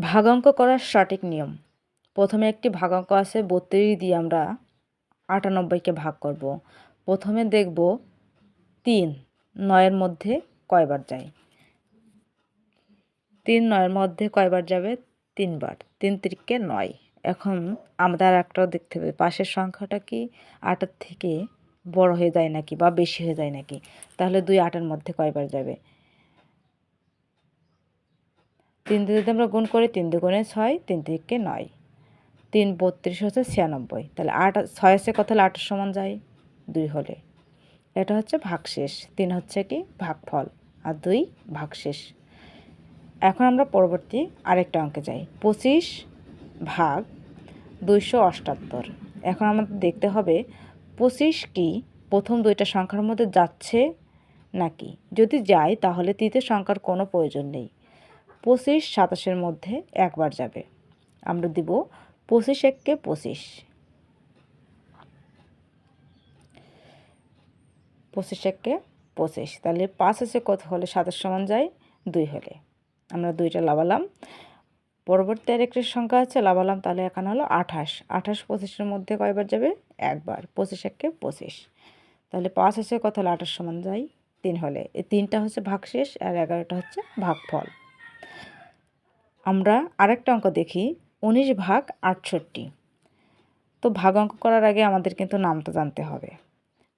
ভাগাঙ্ক করার সঠিক নিয়ম। প্রথমে একটি ভাগাঙ্ক আছে, বত্রিশ দিয়ে আমরা আটানব্বইকে ভাগ করব। প্রথমে দেখব তিন, নয়ের মধ্যে কয়বার যায়? তিন, নয়ের মধ্যে কয়বার যাবে? তিনবার। তিন তিরিককে নয়। এখন আমাদের একটাও দেখতে হবে, পাশের সংখ্যাটা কি? আটার থেকে বড় হয়ে যায় নাকি বা বেশি হয়ে যায় নাকি? তাহলে দুই আটের মধ্যে কয়বার যাবে? তিন দিয়ে যদি আমরা গুণ করি তিন দুগুণে ছয়, তিন থেকে নয়। তিন বত্রিশ হচ্ছে ছিয়ানব্বই। তাহলে আট, ছয় আছে কত হলে আটের সমান যায়? দুই হলে। এটা হচ্ছে ভাগশেষ। তিন হচ্ছে কি? ভাগফল। আর দুই ভাগশেষ। এখন আমরা পরবর্তী আরেকটা অঙ্কে যাই। পঁচিশ ভাগ দুইশো অষ্টাত্তর। এখন আমাদের দেখতে হবে, পঁচিশ কি প্রথম দুইটা সংখ্যার মধ্যে যাচ্ছে নাকি? যদি যায়, তাহলে তৃতীয় সংখ্যার কোনো প্রয়োজন নেই। পঁচিশ সাতাশের মধ্যে একবার যাবে। আমরা দিব পঁচিশ এককে পঁচিশ। পঁচিশ এককে পঁচিশ। তাহলে পাঁচ আছে কত হলে সাতাশ সমান যায় দুই হলে। আমরা দুইটা লাভালাম। পরবর্তী আরেকটি সংখ্যা আছে, লাভালাম তাহলে এখানে হলো আঠাশ। আঠাশ পঁচিশের মধ্যে কয়বার যাবে? একবার। পঁচিশ এককে পঁচিশ। তাহলে পাঁচ আছে কত হলে আঠাশ সমান যায় তিন হলে। এই তিনটা হচ্ছে ভাগশেষ আর এগারোটা হচ্ছে ভাগফল। আমরা আরেকটা অঙ্ক দেখি, উনিশ ভাগ আটষট্টি। তো ভাগ অঙ্ক করার আগে আমাদের কিন্তু নামটা জানতে হবে।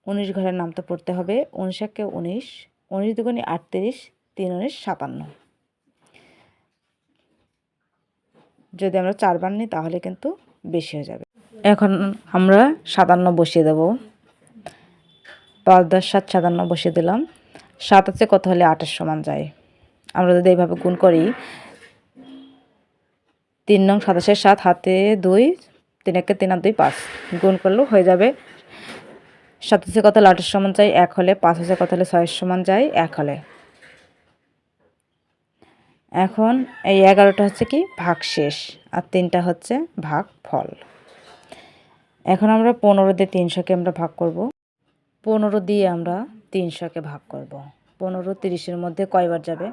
উনিশ ঘরের নামটা পড়তে হবে, উনিশ একে উনিশ উনিশ দুগুণে আটত্রিশ, তিন উনিশ সাতান্ন। যদি আমরা চারবার নিই তাহলে কিন্তু বেশি হয়ে যাবে। এখন আমরা সাতান্ন বসিয়ে দেব। পাঁচ দশ সাত সাতান্ন বসিয়ে দিলাম। সাত আছে কত হলে আটের সমান যায়? আমরা যদি এইভাবে গুণ করি তিন নং সাতাশের সাত, হাতে দুই, তিন একে তিন আর দুই পাঁচ। গুণ করলেও হয়ে যাবে সাতাশে কত আটের সমান চাই? এক হলে পাঁচ হাজার কত হলে ছয়ের সমান চাই? এক হলে। এখন এই এগারোটা হচ্ছে কি? ভাগ শেষ আর তিনটা হচ্ছে ভাগ ফল এখন আমরা পনেরো দিয়ে তিনশোকে আমরা ভাগ করব। পনেরো দিয়ে আমরা তিনশোকে ভাগ করব। পনেরো তিরিশের মধ্যে কয়বার যাবে?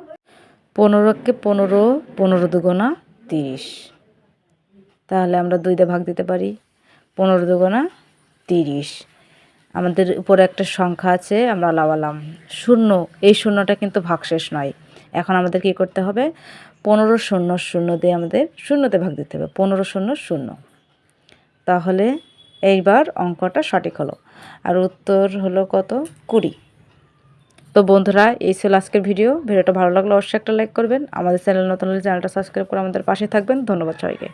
পনেরোকে পনেরো পনেরো দুগুণা তিরিশ। তাহলে আমরা দুই দিয়ে ভাগ দিতে পারি, পনেরো দুগুণা তিরিশ। আমাদের উপরে একটা সংখ্যা আছে, আমরা লাগালাম শূন্য। এই শূন্যটা কিন্তু ভাগশেষ নয়। এখন আমাদের কি করতে হবে? পনেরো শূন্য শূন্য দিয়ে আমাদের শূন্যতে ভাগ দিতে হবে, পনেরো শূন্য শূন্য। তাহলে এইবার অঙ্কটা সঠিক হলো। আর উত্তর হলো কত? কুড়ি। তো বন্ধুরা, এই ছিল আজকের ভিডিও। ভিডিওটা ভালো লাগলে অবশ্যই একটা লাইক করবেন। আমাদের চ্যানেল নতুন হলে চ্যানেলটা সাবস্ক্রাইব করে আমাদের পাশে থাকবেন। ধন্যবাদ সবাইকে।